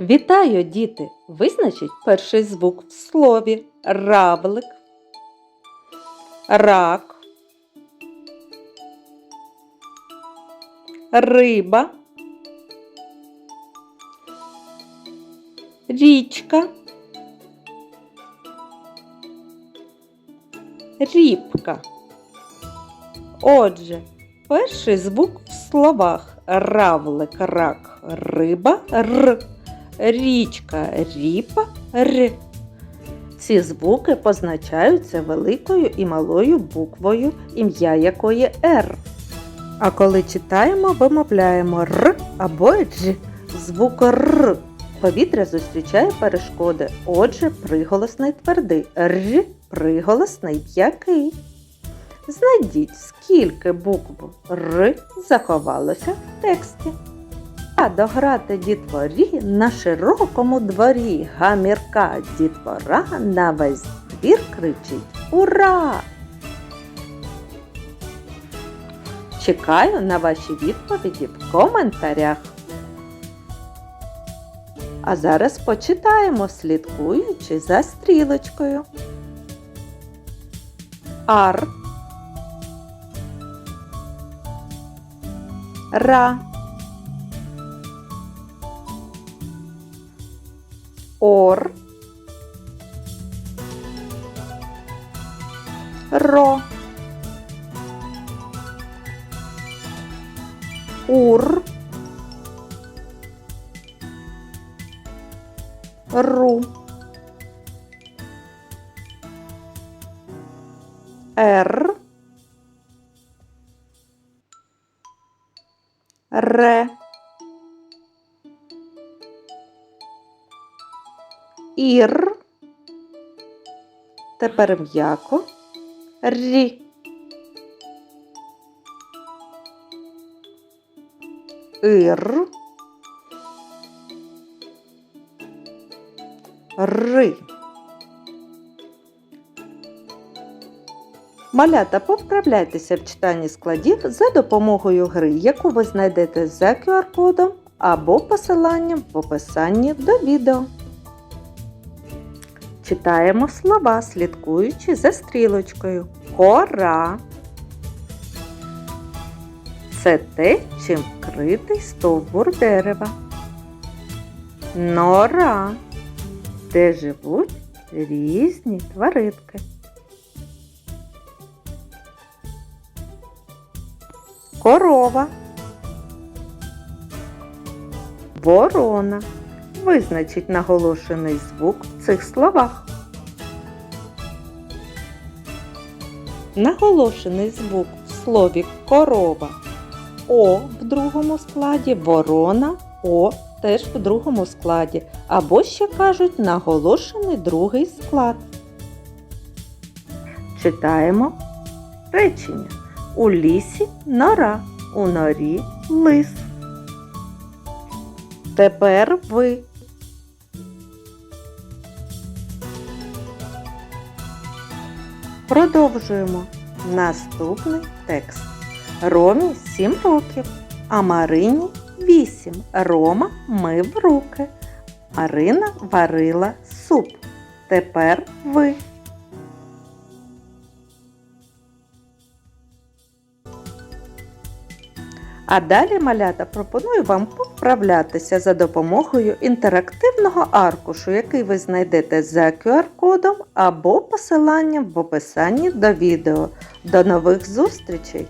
Вітаю, діти! Визначіть перший звук в слові. Равлик, рак, риба, річка, рібка. Отже, перший звук в словах. Равлик, рак, риба, р, річка, ріпа, р. Ці звуки позначаються великою і малою буквою, ім'я якої Р. А коли читаємо, вимовляємо Р або Дж. Звук Р. Повітря зустрічає перешкоди. Отже, приголосний твердий. Р приголосний м'який. Знайдіть, скільки букв Р заховалося в тексті. Дограти дітворі на широкому дворі гамірка дітвора на весь двір кричить Ура! Чекаю на ваші відповіді в коментарях. А зараз почитаємо, слідкуючи за стрілочкою. Ар. Ра. Ор. Ро. Ур. Ру. Р. Ре. Ір. Тепер м'яко. Рі. Ір. Ри. Малята, поправляйтеся в читанні складів за допомогою гри, яку ви знайдете за QR-кодом або посиланням в описанні до відео. Читаємо слова, слідкуючи за стрілочкою. Кора. Це те, чим вкритий стовбур дерева. Нора, де живуть різні тваринки. Корова. Ворона. Визначить наголошений звук в цих словах. Наголошений звук в слові корова О в другому складі, ворона О теж в другому складі. Або ще кажуть наголошений другий склад. Читаємо речення. У лісі нора, у норі лис. Тепер ви. Продовжуємо наступний текст. Ромі 7 років, а Марині 8. Рома мив руки. Марина варила суп. Тепер ви. А далі, малята, пропоную вам поправлятися за допомогою інтерактивного аркушу, який ви знайдете за QR-кодом або посиланням в описанні до відео. До нових зустрічей!